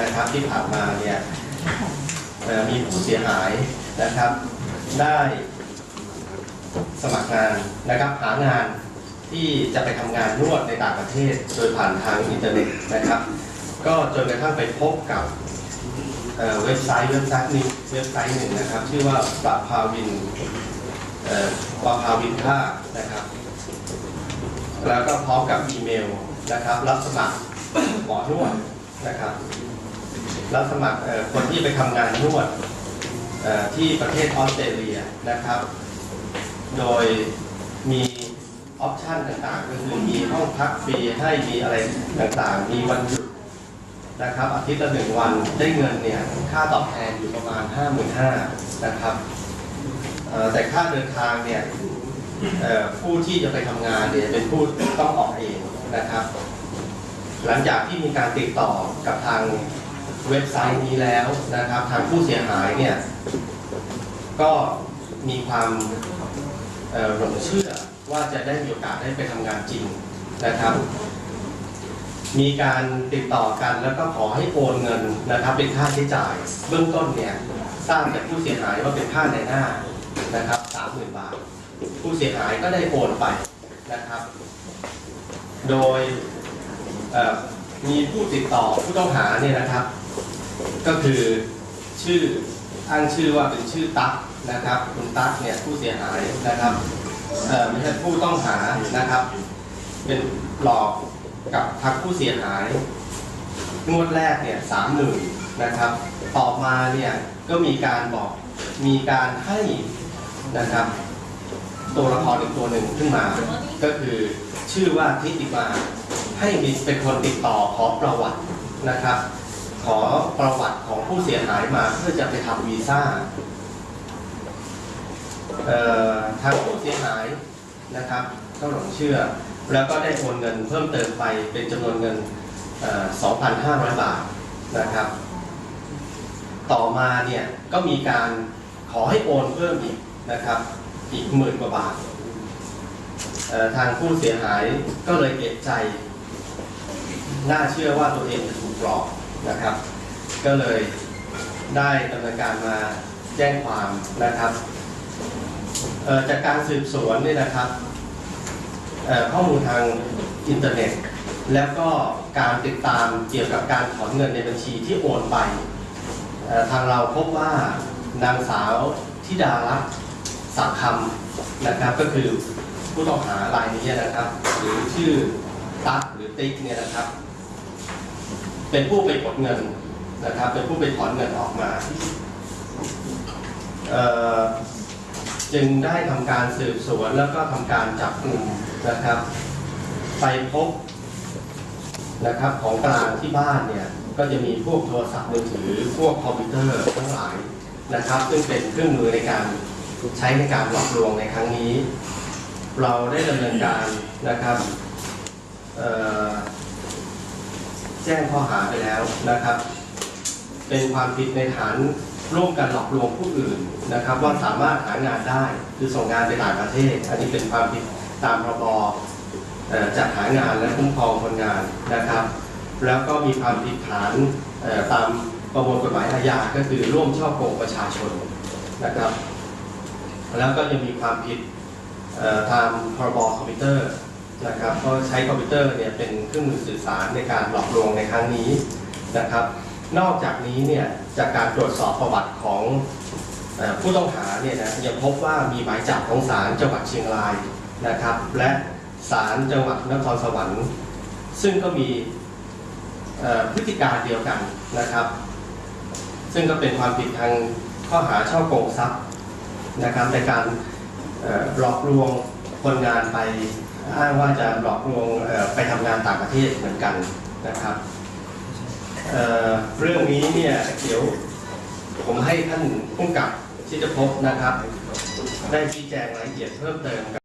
นะครับที่ผ่านมาเนี่ยมีผู้เสียหายนะครับ ได้สมัครงานนะครับหางานที่จะไปทำงานนวดในต่างประเทศ โดยผ่านทางอินเทอร์เน็ตนะครับ ก็จนกระทั่งไปพบกับเเว็บไซต์เว็บไซต์หนึ่งเว็บไซต์หนึ่งนะครับ ชื่อว่าปราภาวินปราภาวินค่านะครับ แล้วก็พร้อมกับอีเมลนะครับ รับสมัครหมอนวด นะครับรับสมัครคนที่ไปทำงานนวดที่ประเทศออสเตรเลียนะครับ โดยมีออปชันต่างๆ ก็คือมีห้องพักฟรีให้มีอะไรต่างๆ มีวันหยุดนะครับอาทิตย์ละหนึ่งวันได้เงินเนี่ยค่าตอบแทนอยู่ประมาณ 5 5 0 0 0นะครับแต่ค่าเดินทางเนี่ยผู้ที่จะไปทำงานเนี่ยเป็นผู้ต้องออกเองนะครับ หลังจากที่มีการติดต่อกับทางเว็บไซต์นี้แล้วนะครับ ทางผู้เสียหายเนี่ยก็มีความหลงเชื่อว่าจะได้มีโอกาสได้ไปทำงานจริงนะครับ มีการติดต่อกันแล้วก็ขอให้โอนเงินนะครับ เป็นค่าใช้จ่าย เบื้องต้นเนี่ยทราบจากผู้เสียหายว่าเป็นค่าในหน้านะครับสามหมื่นบาท ผู้เสียหายก็ได้โอนไปนะครับ โดย มีผู้ติดต่อผู้ต้องหาเนี่ยนะครับ ก็คือชื่ออ้างชื่อว่าเป็นชื่อตั๊กนะครับ คุณตั๊กเนี่ยผู้เสียหายนะครับไม่ใช่ผู้ต้องหานะครับ เป็นหลอกกับทางผู้เสียหายงวดแรกเนี่ยสามหมื่นนะครับ ต่อมาเนี่ยก็มีการบอกมีการให้นะครับ ตัวละครอีกตัวหนึ่งขึ้นมา ก็คือชื่อว่าทิติมา ให้มีเป็นคนติดต่อขอประวัตินะครับ ขอประวัติของผู้เสียหายมาเพื่อจะไปทำวีซ่าทางผู้เสียหายนะครับก็หลงเชื่อ แล้วก็ได้โอนเงินเพิ่มเติมไปเป็นจำนวนเงินเอ่อ2,500 บาทนะครับ ต่อมาเนี่ยก็มีการขอให้โอนเพิ่มอีกนะครับ อีกหมื่นกว่าบาททางผู้เสียหายก็เลยเอะใจ น่าเชื่อว่าตัวเองจะถูกหลอกนะครับ ก็เลยได้ดำเนินการมาแจ้งความนะครับจากการสืบสวนเนี่ยนะครับข้อมูลทางอินเทอร์เน็ต แล้วก็การติดตามเกี่ยวกับการถอนเงินในบัญชีที่โอนไป ทางเราพบว่านางสาวธิดารัตน์สักคำนะครับก็คือผู้ต้องหารายนี้นะครับ หรือชื่อ ตั๊กหรือติ๊กเนี่ยนะครับ เป็นผู้ไปกดเงินนะครับ เป็นผู้ไปถอนเงินออกมาเอ่อจึงได้ทำการสืบสวนแล้วก็ทำการจับกลุ่มนะครับ ไปพบนะครับของกลางที่บ้านเนี่ยก็จะมีพวกโทรศัพท์มือถือพวกคอมพิวเตอร์ทั้งหลายนะครับ ซึ่งเป็นเครื่องมือในการใช้ในการหลอกลวงในครั้งนี้ เราได้ดำเนินการนะครับ แจ้งข้อหาไปแล้วนะครับ เป็นความผิดในฐานร่วมกันหลอกลวงผู้อื่นนะครับ ว่าสามารถหางานได้คือส่งงานไปต่างประเทศ อันนี้เป็นความผิดตามพรบจัดหางานและคุ้มครองคนงานนะครับ แล้วก็มีความผิดฐานตามประมวลกฎหมายอาญาก็คือร่วมช่อโกงประชาชนนะครับ แล้วก็ยังมีความผิดตามพรบคอมพิวเตอร์ นะครับเพราะใช้คอมพิวเตอร์เนี่ยเป็นเครื่องมือสื่อสารในการหลอกลวงในครั้งนี้นะครับ นอกจากนี้เนี่ยจากการตรวจสอบประวัติของอผู้ต้องหาเนี่ยนะยังพบว่ามีหมายจับของศาลจังหวัดเชียงรายนะครับ และศาลจังหวัดนครสวรรค์ ซึ่งก็มีพฤติการเดียวกันนะครับ ซึ่งก็เป็นความผิดทางข้อหาช่อโกงทรัพย์นะครับในการหลอกลวง คนงานไปอ้างว่าจะหลอกลวงไปทำงานต่างประเทศเหมือนกันนะครับเเรื่องนี้เนี่ยเดี๋ยวผมให้ท่านผู้กำกับที่จะพบนะครับ ได้ชี้แจงรายละเอียดเพิ่มเติม